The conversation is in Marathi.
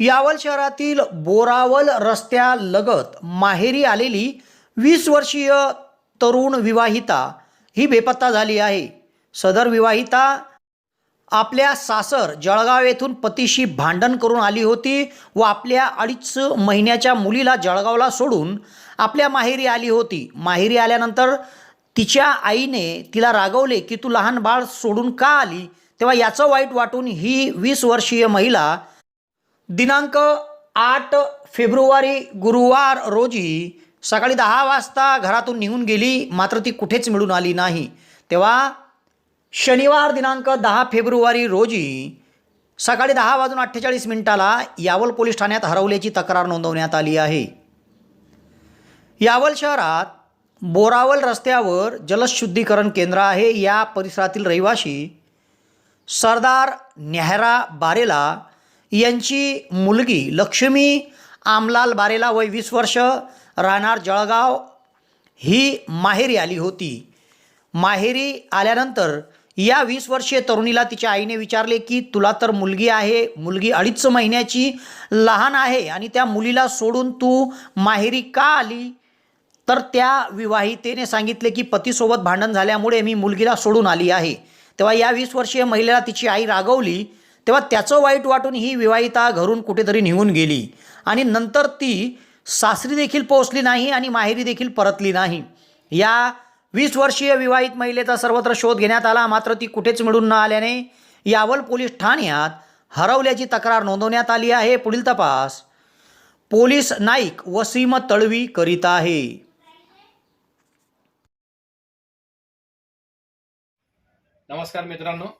यावल शहरातील बोरावल रस्त्यालगत माहेरी आलेली वीस वर्षीय तरुण विवाहिता ही बेपत्ता झाली आहे. सदर विवाहिता आपल्या सासर जळगाव येथून पतीशी भांडण करून आली होती व आपल्या अडीच महिन्याच्या मुलीला जळगावला सोडून आपल्या माहेरी आली होती. माहेरी आल्यानंतर तिच्या आईने तिला रागवले की तू लहान बाळ सोडून का आली? तेव्हा याचं वाईट वाटून ही वीस वर्षीय महिला दिनांक आठ फेब्रुवारी गुरुवार रोजी सकाळी दहा वाजता घरातून निघून गेली मात्र ती कुठेच मिळून आली नाही. तेव्हा शनिवार दिनांक दहा फेब्रुवारी रोजी सकाळी दहा वाजून अठ्ठेचाळीस मिनिटाला यावल पोलीस ठाण्यात हरवल्याची तक्रार नोंदवण्यात आली आहे. यावल शहरात बोरावल रस्त्यावर जलशुद्धीकरण केंद्र आहे. या परिसरातील रहिवाशी सरदार नेहरा बारेला यांची मुलगी लक्ष्मी आमलाल बारेला वय वीस वर्ष राहणार जळगाव. ही माहेरी आली होती. माहेरी आल्यानंतर या वीस वर्षीय तरुणीला तिच्या आईने विचारले की तुला तर मुलगी आहे मुलगी अडीच महिन्याची लहान आहे आणि त्या मुलीला सोडून तू माहेरी का आली? तर त्या विवाहितेने सांगितले की पतीसोबत भांडण झाल्यामुळे मी मुलगीला सोडून आली आहे. तेव्हा या वीस वर्षीय महिलेला तिची आई रागवली. तेव्हा त्याचं वाईट वाटून ही विवाहिता घरून कुठेतरी निघून गेली. आणि नंतर ती सासरी देखील पोहोचली नाही आणि माहेरी देखील परतली नाही. या वीस वर्षीय विवाहित महिलेचा सर्वत्र शोध घेण्यात आला. मात्र ती कुठेच मिळून न आल्याने यावल पोलीस ठाण्यात हरवल्याची तक्रार नोंदवण्यात आली आहे. पुढील तपास. पोलीस नाईक वसीम तळवी करीत आहे. नमस्कार मित्रांनो.